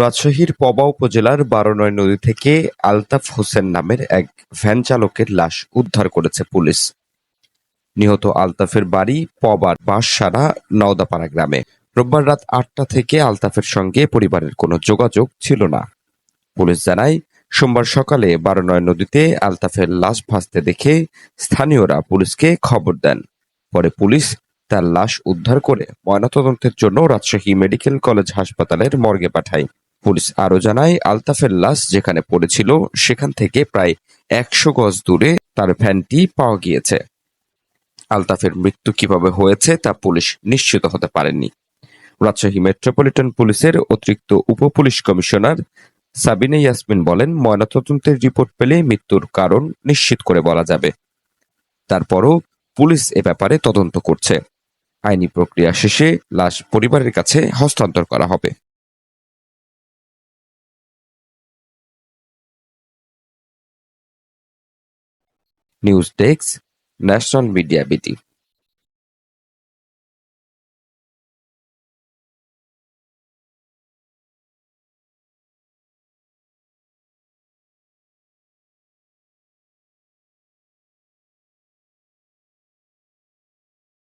রাজশাহীর পবা উপজেলার বারনয় নদী থেকে আলতাফ হোসেন নামের এক ভ্যান চালকের লাশ উদ্ধার করেছে পুলিশ। নিহত আলতাফের বাড়ি পবার বাঁশসারা নওদাপাড়া গ্রামে। রোববার রাত আটটা থেকে আলতাফের সঙ্গে পরিবারের কোনো যোগাযোগ ছিল না। পুলিশ জানায়, সোমবার সকালে বারনয় নদীতে আলতাফের লাশ ভাসতে দেখে স্থানীয়রা পুলিশকে খবর দেন। পরে পুলিশ তার লাশ উদ্ধার করে ময়নাতদন্তের জন্য রাজশাহী মেডিকেল কলেজ হাসপাতালের মর্গে পাঠায়। পুলিশ আরও জানায়, আলতাফের লাশ যেখানে পড়েছিল সেখান থেকে প্রায় একশো গজ দূরে তার ভ্যানটি পাওয়া গিয়েছে। আলতাফের মৃত্যু কীভাবে হয়েছে তা পুলিশ নিশ্চিত হতে পারেনি রাজশাহী মেট্রোপলিটন পুলিশের অতিরিক্ত উপপুলিশ কমিশনার সাবিনা ইয়াসমিন বলেন, ময়নাতদন্তের রিপোর্ট পেলে মৃত্যুর কারণ নিশ্চিত করে বলা যাবে। তারপরও পুলিশ এ ব্যাপারে তদন্ত করছে। আইনি প্রক্রিয়া শেষে লাশ পরিবারের কাছে হস্তান্তর করা হবে। নিউজ ডেস্ক ন্যাশনাল মিডিয়া বিটি